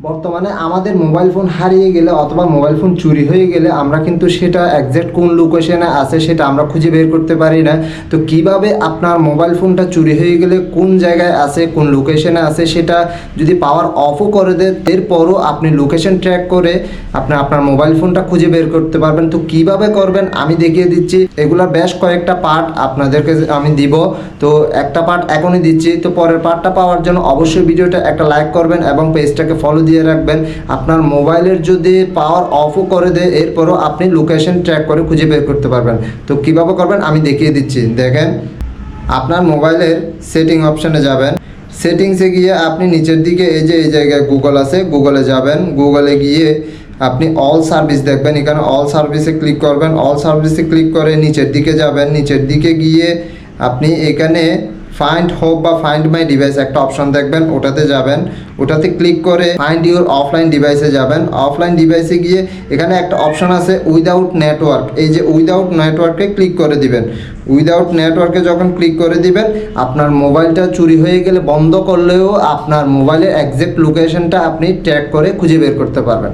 বর্তমানে আমাদের mobile phone হারিয়ে গেলে অথবা মোবাইল ফোন চুরি হয়ে গেলে আমরা কিন্তু সেটা একজ্যাক্ট কোন লোকেশনে আছে সেটা আমরা খুঁজে বের করতে পারি না। তো কীভাবে আপনার মোবাইল ফোনটা চুরি হয়ে গেলে কোন জায়গায় আছে, কোন লোকেশনে আছে সেটা যদি পাওয়ার অফও করে দেয়, এরপরও আপনি লোকেশন ট্র্যাক করে আপনি, আপনার মোবাইল ফোনটা খুঁজে বের করতে পারবেন। তো কীভাবে করবেন আমি দেখিয়ে দিচ্ছি। এগুলা বেশ কয়েকটা পার্ট আপনাদেরকে আমি দিব। তো একটা পার্ট এখনই দিচ্ছি। তো পরের পার্টটা পাওয়ার জন্য অবশ্যই ভিডিওটা একটা লাইক করবেন এবং পেজটাকে ফলো দিয়ে রাখবেন। আপনার মোবাইলের যদি পাওয়ার অফও করে দেয়, এরপরও আপনি লোকেশন ট্র্যাক করে খুঁজে বের করতে পারবেন। তো কীভাবে করবেন? আমি দেখিয়ে দিচ্ছি। দেখেন, আপনার মোবাইলের সেটিং অপশানে যাবেন। সেটিংসে গিয়ে আপনি নিচের দিকে এই যে, এই জায়গায় গুগল আছে গুগলে যাবেন। গুগলে গিয়ে আপনি অল সার্ভিস দেখবেন। এখানে অল সার্ভিসে ক্লিক করবেন। অল সার্ভিসে ক্লিক করে নিচের দিকে যাবেন। নিচের দিকে গিয়ে আপনি এখানে ফাইন্ড হোপ বা ফাইন্ড মাই ডিভাইস একটা অপশন দেখবেন, ওটাতে যাবেন। ওটাতে ক্লিক করে ফাইন্ড ইউর অফলাইন ডিভাইসে যাবেন। অফলাইন ডিভাইসে গিয়ে এখানে একটা অপশন আছে উইদাউট নেটওয়ার্ক এই যে উইদাউট নেটওয়ার্কে ক্লিক করে দিবেন। উইদাউট নেটওয়ার্কে যখন ক্লিক করে দিবেন, আপনার মোবাইলটা চুরি হয়ে গেলে বন্ধ করলেও আপনার মোবাইলের একজ্যাক্ট লোকেশনটা আপনি ট্র্যাক করে খুঁজে বের করতে পারবেন।